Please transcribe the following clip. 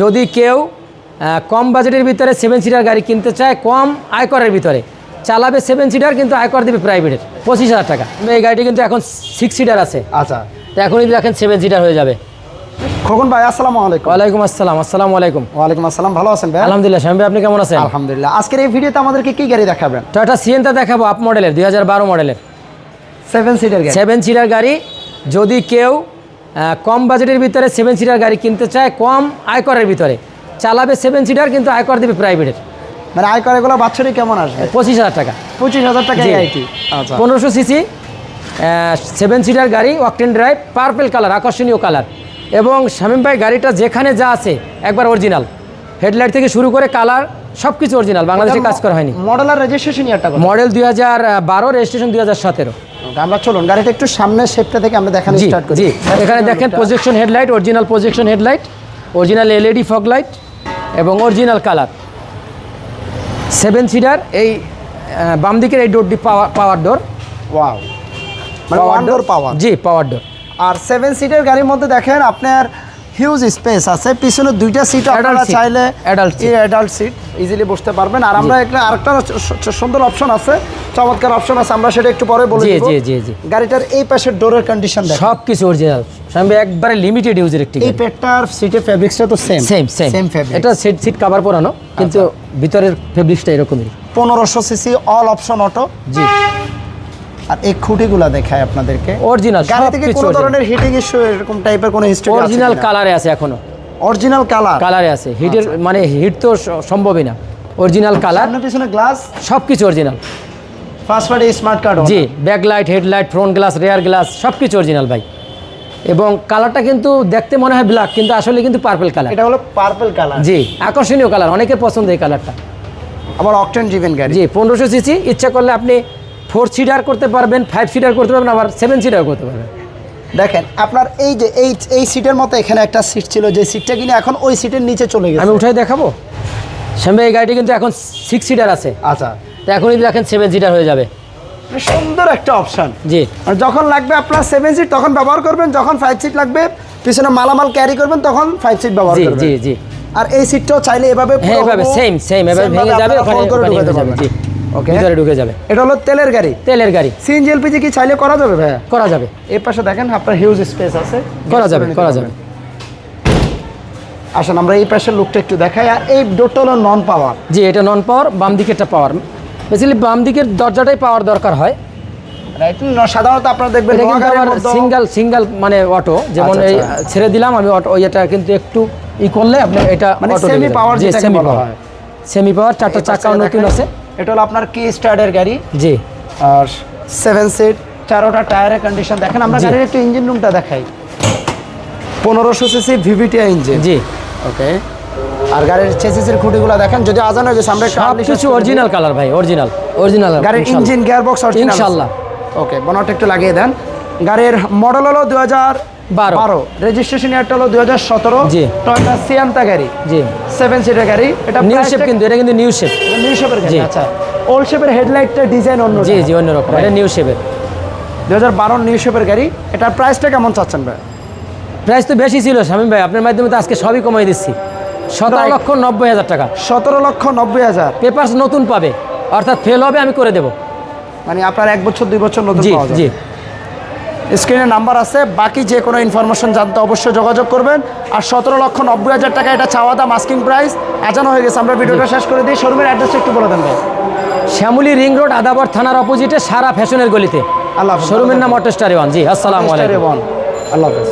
যদি কেউ কম বাজেটের ভিতরে সেভেন সিটার গাড়ি কিনতে চায় কম আয়করের ভিতরে চালাবে সেভেন সিটার কিন্তু আয়কর দেবে প্রাইভেটের পঁচিশ হাজার টাকা। এই গাড়িটি কিন্তু এখন সিক্স সিটার আছে। আচ্ছা। তো এখনই দেখেন সেভেন সিটার হয়ে যাবে। খোকন ভাই আসসালামু আলাইকুম। ওয়ালাইকুম আসসালাম আসসালামু আলাইকুম। ওয়ালাইকুম আসসালাম ভালো আছেন ভাই আলহামদুলিল্লাহ স্বামী ভাই, আপনি কেমন আছেন? আলহামদুলিল্লাহ। আজকের এই ভিডিওতে আমাদেরকে কি গাড়ি দেখাবেন? টয়টা সিএনটা দেখাবো আপ মডেলের দুই হাজার বারো মডেলের সেভেন সিটার গাড়ি। সেভেন সিটার গাড়ি যদি কেউ কম বাজেটের ভিতরে সেভেন সিটার গাড়ি কিনতে চায় কম আয়করের ভিতরে। চালাবে সেভেন সিটার কিন্তু আয়কর দেবে প্রাইভেটের মানে আয়কর এগুলো বাৎসরিক কেমন আসবে? পঁচিশ হাজার টাকা। পঁচিশ হাজার টাকা। আইটি আচ্ছা। পনেরোশো সিসি সেভেন সিটার গাড়ি ওয়াকটেন ড্রাইভ পার্পেল কালার আকর্ষণীয় কালার এবং শামীম ভাই গাড়িটা যেখানে যা আছে একবার অরিজিনাল হেডলাইট থেকে শুরু করে কালার সব কিছু অরিজিনাল বাংলাদেশে কাজ করা হয়নি। মডেল আর রেজিস্ট্রেশন ইয়ারটা মডেল দুই হাজার বারো রেজিস্ট্রেশন দুই হাজার সতেরো। আমরা চলুন গাড়িটা একটু সামনের শেপটা থেকে আমরা দেখানো স্টার্ট করি। এখানে দেখেন projection headlight original projection headlight original LED fog light এবং অরিজিনাল কালার সেভেন সিটার এই বাম দিকের এই ডোরটি power power door wow one door power জি পাওয়ার ডোর আর সেভেন সিটের গাড়ির মধ্যে দেখেন আপনার হিউজ স্পেস আছে। পিছনে দুইটা সিট আপনারা চাইলে। অ্যাডাল্ট সিট ইজিলি বসতে পারবেন। আর আমরা একটা আরেকটা সুন্দর অপশন আছে। চমৎকার অপশন আছে। আমরা সেটা একটু পরে বলে জি, জি, জি, জি। গাড়িটার এই পাশের ডোরের কন্ডিশন দেখেন। সব কিছু অরিজিনাল স্বামী একবারে লিমিটেড ইউজের একটি এই পেটটার সিটের ফেব্রিক্সটা তো same same same same fabric এটা সিট সিট কভার পরানো কিন্তু ভিতরের ফেব্রিক্সটা এরকমই। পনেরোশো সিসি অল অপশন অটো জি। আর এই খুঁটিগুলা দেখায় আপনাদেরকে। অরিজিনাল গাড়ি থেকে কোনো ধরনের হিটিং ইস্যু এরকম টাইপের কোনো হিস্ট্রি অরিজিনাল কালারে আছে এখনও। অরিজিনাল কালার কালারে আছে। হিটের মানে হিট তো সম্ভবই না। অরিজিনাল কালার পিছনে গ্লাস সব কিছু original first party smart card জি back light headlight front glass rear glass সব কিছু অরিজিনাল ভাই। এবং কালারটা কিন্তু দেখতে মনে হয় ব্ল্যাক কিন্তু আসলে কিন্তু পার্পল কালার এটা হলো পার্পল কালার জি আকর্ষণীয় কালার অনেকের পছন্দ এই কালারটা আবার অকটেন ড্রিভেন গাড়ি। জি পনেরোশো সিসি ইচ্ছা করলে আপনি ফোর সিটার করতে পারবেন ফাইভ সিটার করতে পারবেন আবার সেভেন সিটার করতে পারবেন। দেখেন আপনার এই যে এই এই সিটের মতো এখানে একটা সিট ছিল যে সিটটা কিনে এখন ওই সিটের নিচে চলে গেছে। আমি উঠাই দেখাবো? শ্যামবে এই গাড়িটি কিন্তু এখন সিক্স সিটার আছে। আচ্ছা। তো এখনই দেখেন সেভেন সিটার হয়ে যাবে। সুন্দর একটা অপশন জি। আর যখন লাগবে আপনার সেভেন সিট তখন ব্যবহার করবেন যখন ফাইভ সিট লাগবে পিছনে মালামাল ক্যারি করবেন তখন ফাইভ সিট ব্যবহার করবেন। জি জি। আর এই সিটটাও চাইলে এভাবে হ্যাঁ এভাবে সেম সেম এভাবে ভেঙে যাবে ওখানে ঢুকাতে পারবেন। জি। ওকে ভিতরে ঢুকে যাবে। এটা হলো তেলের গাড়ি। তেলের গাড়ি। সিএনজি এলপিজি কি চাইলে করা যাবে ভাইয়া? করা যাবে। এই পাশে দেখেন আপনার হিউজ স্পেস আছে। করা যাবে করা যাবে। আসেন আমরা এই পাশের লুকটা একটু দেখাই। আর এই ডোরটা হলো নন পাওয়ার জি এটা নন পাওয়ার বাম দিকেরটা পাওয়ার বেসিক্যালি বাম দিকের দরজাটাই পাওয়ার দরকার হয়। সাধারণত আপনারা দেখবেন সিঙ্গেল সিঙ্গেল মানে অটো যেমন আচ্ছা, এই আচ্ছা। ছেড়ে দিলাম আমি অটো এটা কিন্তু একটু ই করলে আপনি এটা মানে auto semi semi power semi power চারটা পাশে নতুন আছে। এটা হলো আপনার কি স্টার্টের গাড়ি। জি। আর সেভেন সিট চারোটা টায়ারের কন্ডিশন দেখেন আমরা গাড়ির একটু ইঞ্জিন রুমটা দেখাই। পনেরোশো সিসি ভিভিটিআই ইঞ্জিন জি। ওকে আর গাড়ির চেসিসের খুঁটিগুলো দেখেন যদি আজান হয়ে গেছে আমরা কিছু অরিজিনাল কালার ভাই অরিজিনাল অরিজিনাল গাড়ির ইঞ্জিন গিয়ার বক্স অরিজিনাল ইনশাল্লাহ। ওকে বনটা একটু লাগিয়ে দেন। গাড়ির মডেল হলো দু হাজার বারো। বারো। রেজিস্ট্রেশন ইয়ারটা হলো দুই হাজার সতেরো। জি। টয়টা সিয়ান্তা গাড়ি। জি। সেভেন সিটের গাড়ি। এটা নিউ শেপ কিন্তু এটা কিন্তু নিউ শেপ নিউ শেপের গাড়ি। আচ্ছা। ওল্ড শেপের হেডলাইটটা ডিজাইন অন্য জি জি অন্যরকম এটা নিউ শেপের দুই হাজার বারো নিউ শেপের গাড়ি। এটার প্রাইসটা কেমন চাচ্ছেন ভাই? প্রাইস তো বেশি ছিল শামীম ভাই। আপনার মাধ্যমে তো আজকে সবই কমাই দিচ্ছি। সতেরো. লক্ষ নব্বই হাজার টাকা। সতেরো লক্ষ নব্বই হাজার। পেপার্স নতুন পাবে। অর্থাৎ ফেল হবে আমি করে দেবো। মানে আপনার এক বছর দুই বছর নতুন জি জি। স্ক্রিনে নাম্বার আছে বাকি যে কোনো ইনফরমেশন জানতে অবশ্যই যোগাযোগ করবেন। আর সতেরো লক্ষ নব্বই হাজার টাকা এটা চাওয়া দাম আস্কিং প্রাইস আজানো হয়ে গেছে। আমরা ভিডিওটা শেষ করে দিই। শোরুমের অ্যাড্রেসটা একটু বলে দেন ভাই। শ্যামলী রিং রোড আদাবর থানার অপোজিটে সারা ফ্যাশনের গলিতে। আল্লাহ। শোরুমের নাম অটো স্টার ওয়ান জি আসসালামু আলাইকুম। আল্লাহ হাফেজ।